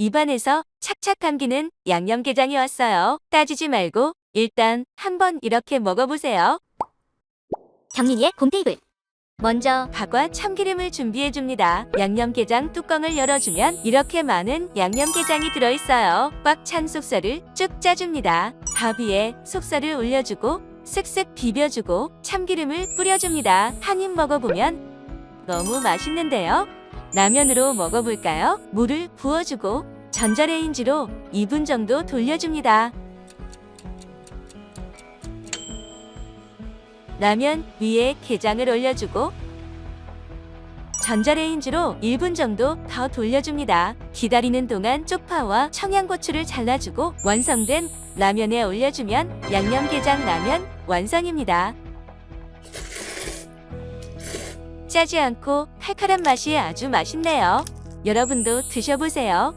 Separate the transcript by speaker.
Speaker 1: 입안에서 착착 감기는 양념게장이 왔어요. 따지지 말고 일단 한번 이렇게 먹어보세요.
Speaker 2: 경민이의 곰테이블.
Speaker 1: 먼저 밥과 참기름을 준비해 줍니다. 양념게장 뚜껑을 열어주면 이렇게 많은 양념게장이 들어있어요. 꽉 찬 속살을 쭉 짜줍니다. 밥 위에 속살을 올려주고 슥슥 비벼주고 참기름을 뿌려줍니다. 한 입 먹어보면 너무 맛있는데요. 라면으로 먹어볼까요? 물을 부어주고 전자레인지로 2분 정도 돌려줍니다. 라면 위에 게장을 올려주고 전자레인지로 1분 정도 더 돌려줍니다. 기다리는 동안 쪽파와 청양고추를 잘라주고 완성된 라면에 올려주면 양념게장 라면 완성입니다. 짜지 않고 칼칼한 맛이 아주 맛있네요. 여러분도 드셔보세요.